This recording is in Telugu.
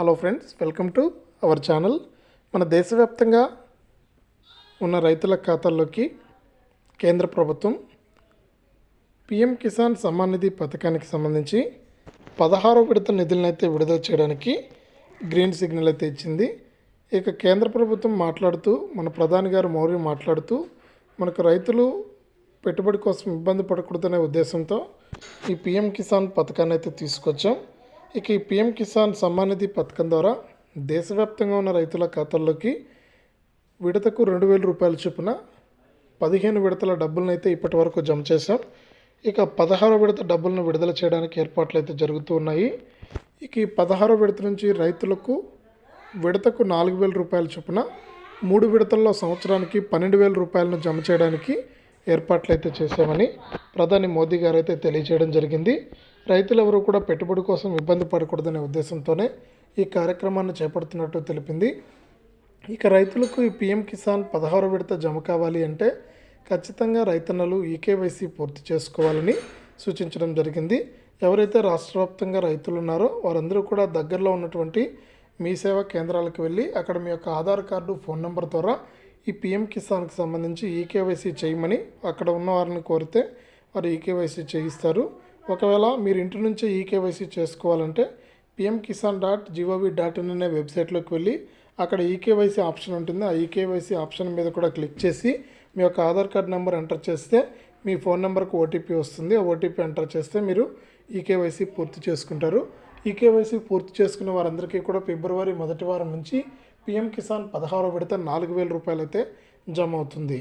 Hello friends welcome to our channel మన దేశవ్యాప్తంగా ఉన్న రైతుల ఖాతాల్లోకి కేంద్ర ప్రభుత్వం పిఎం కిసాన్ సమ్మాన్ నిధి పథకానికి సంబంధించి పదహారో విడత నిధులనైతే విడుదల చేయడానికి గ్రీన్ సిగ్నల్ అయితే ఇచ్చింది. ఇక కేంద్ర ప్రభుత్వం మాట్లాడుతూ మన ప్రధాని గారు మౌర్య మాట్లాడుతూ మనకు రైతులు పెట్టుబడి కోసం ఇబ్బంది పడకూడదనే ఉద్దేశంతో ఈ పిఎం కిసాన్ పథకాన్ని అయితే తీసుకొచ్చాం. ఇక ఈ పిఎం కిసాన్ సమ్మాన్ నిధి పథకం ద్వారా దేశవ్యాప్తంగా ఉన్న రైతుల ఖాతాల్లోకి విడతకు రెండు వేల రూపాయల చొప్పున పదిహేను విడతల డబ్బులను అయితే ఇప్పటి వరకు జమ చేశాం. ఇక పదహారో విడత డబ్బులను విడుదల చేయడానికి ఏర్పాట్లు అయితే జరుగుతూ ఉన్నాయి. ఇక ఈ పదహారో విడత నుంచి రైతులకు విడతకు నాలుగు వేల రూపాయల చొప్పున మూడు విడతల్లో సంవత్సరానికి పన్నెండు వేల రూపాయలను జమ చేయడానికి ఏర్పాట్లు అయితే చేశామని ప్రధాని మోదీ గారు అయితే తెలియజేయడం జరిగింది. రైతులు ఎవరు కూడా పెట్టుబడి కోసం ఇబ్బంది పడకూడదనే ఉద్దేశంతోనే ఈ కార్యక్రమాన్ని చేపడుతున్నట్టు తెలిపింది. ఇక రైతులకు ఈ పిఎం కిసాన్ పదహారు విడత జమ కావాలి అంటే ఖచ్చితంగా రైతన్నలు ఈకేవైసీ పూర్తి చేసుకోవాలని సూచించడం జరిగింది. ఎవరైతే రాష్ట్ర వ్యాప్తంగా రైతులు ఉన్నారో వారందరూ కూడా దగ్గరలో ఉన్నటువంటి మీ సేవా కేంద్రాలకు వెళ్ళి అక్కడ మీ యొక్క ఆధార్ కార్డు ఫోన్ నెంబర్ ద్వారా ఈ పిఎం కిసాన్కి సంబంధించి ఈకేవైసీ చేయమని అక్కడ ఉన్న వారిని కోరితే వారు ఈకేవైసీ చేయిస్తారు. ఒకవేళ మీరు ఇంటి నుంచే ఈకేవైసీ చేసుకోవాలంటే PM Kisan dot G O V dot in అనే వెబ్సైట్లోకి వెళ్ళి అక్కడ ఈకేవైసీ ఆప్షన్ ఉంటుంది. ఆ ఈకేవైసీ ఆప్షన్ మీద కూడా క్లిక్ చేసి మీ యొక్క ఆధార్ కార్డ్ నెంబర్ ఎంటర్ చేస్తే మీ ఫోన్ నెంబర్కి ఓటీపీ వస్తుంది. ఆ ఓటీపీ ఎంటర్ చేస్తే మీరు ఈకేవైసీ పూర్తి చేసుకుంటారు. ఈకేవైసీ పూర్తి చేసుకున్న వారందరికీ కూడా ఫిబ్రవరి మొదటి వారం నుంచి పిఎం కిసాన్ పదహారో విడత నాలుగు వేల రూపాయలు అయితే జమ అవుతుంది.